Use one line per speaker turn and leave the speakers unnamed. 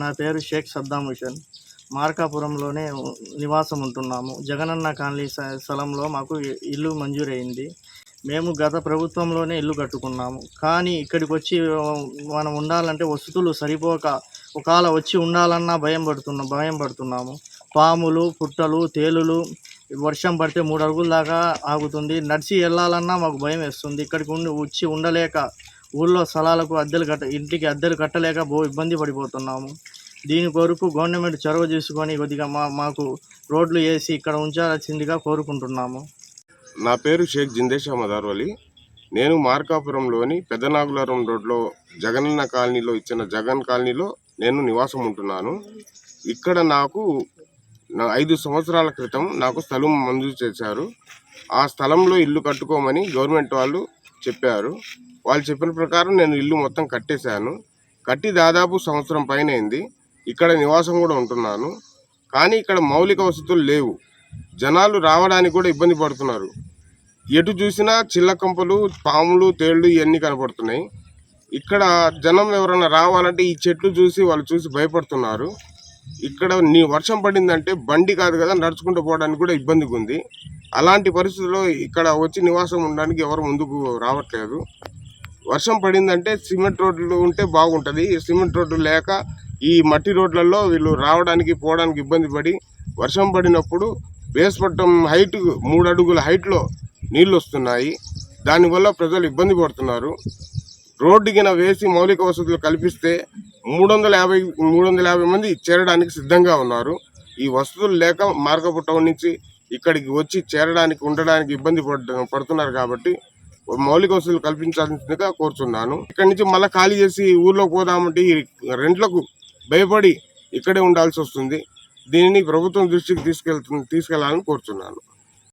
నా పేరు షేక్ సద్దాం హుషన్ మార్కాపురంలోనే నివాసం ఉంటున్నాము. జగనన్న కాలనీ స్థలంలో మాకు ఇల్లు మంజూరైంది. మేము గత ప్రభుత్వంలోనే ఇల్లు కట్టుకున్నాము. కానీ ఇక్కడికి వచ్చి మనం ఉండాలంటే వసతులు సరిపోక ఒకవేళ వచ్చి ఉండాలన్నా భయం పడుతున్నాం భయం పడుతున్నాము. పాములు పుట్టలు తేలులు వర్షం పడితే మూడు అడుగుల దాకా ఆగుతుంది. నడిచి వెళ్ళాలన్నా మాకు భయం వేస్తుంది. ఇక్కడికి ఉండి వచ్చి ఉండలేక ఊళ్ళో స్థలాలకు అద్దెలు కట్ట ఇంటికి అద్దెలు కట్టలేక బో ఇబ్బంది పడిపోతున్నాము. దీని కొరకు గవర్నమెంట్ చొరవ తీసుకొని కొద్దిగా మా మాకు రోడ్లు వేసి ఇక్కడ ఉంచాల్సిందిగా కోరుకుంటున్నాము.
నా పేరు షేక్ జిందేష్ అహ్మద్ అర్వలి నేను మార్కాపురంలోని పెద్దనాగులారం రోడ్లో జగనన్న కాలనీలో ఇచ్చిన జగన్ కాలనీలో నేను నివాసం ఉంటున్నాను. ఇక్కడ నాకు నా ఐదు సంవత్సరాల క్రితం నాకు స్థలం మంజూరు చేశారు. ఆ స్థలంలో ఇల్లు కట్టుకోమని గవర్నమెంట్ వాళ్ళు చెప్పారు. వాళ్ళు చెప్పిన ప్రకారం నేను ఇల్లు మొత్తం కట్టేశాను. కట్టి దాదాపు సంవత్సరం పైన అయింది ఇక్కడ నివాసం కూడా ఉంటున్నాను. కానీ ఇక్కడ మౌలిక వసతులు లేవు. జనాలు రావడానికి కూడా ఇబ్బంది పడుతున్నారు. ఎటు చూసినా చిల్లకంపలు పాములు తేళ్ళు ఇవన్నీ కనపడుతున్నాయి. ఇక్కడ జనం ఎవరైనా రావాలంటే ఈ చెట్లు చూసి వాళ్ళు చూసి భయపడుతున్నారు. ఇక్కడ నీ వర్షం పడిందంటే బండి కాదు కదా నడుచుకుంటూ పోవడానికి కూడా ఇబ్బందిగా ఉంది అలాంటి పరిస్థితుల్లో ఇక్కడ వచ్చి నివాసం ఉండడానికి ఎవరు ముందుకు రావట్లేదు. వర్షం పడిందంటే సిమెంట్ రోడ్లు ఉంటే బాగుంటుంది. ఈ సిమెంట్ రోడ్లు లేక ఈ మట్టి రోడ్లలో వీళ్ళు రావడానికి పోవడానికి ఇబ్బంది పడి వర్షం పడినప్పుడు బేస్పట్టం హైట్ మూడు అడుగుల హైట్లో నీళ్ళు వస్తున్నాయి. దానివల్ల ప్రజలు ఇబ్బంది పడుతున్నారు. రోడ్డు గిన వేసి మౌలిక వసతులు కల్పిస్తే మూడు వందల యాభై మూడు వందల యాభై మంది చేరడానికి సిద్ధంగా ఉన్నారు. ఈ వసతులు లేక మార్గపుట్టం నుంచి ఇక్కడికి వచ్చి చేరడానికి ఉండడానికి ఇబ్బంది పడ పడుతున్నారు కాబట్టి మౌలిక వసతులు కల్పించాల్సిందిగా కోరుతున్నాను ఇక్కడి నుంచి మళ్ళీ ఖాళీ చేసి ఊర్లోకి పోదామంటే ఈ రెంట్లకు భయపడి ఇక్కడే ఉండాల్సి వస్తుంది. దీనిని ప్రభుత్వం దృష్టికి తీసుకెళ్తు తీసుకెళ్ళాలని కోరుతున్నాను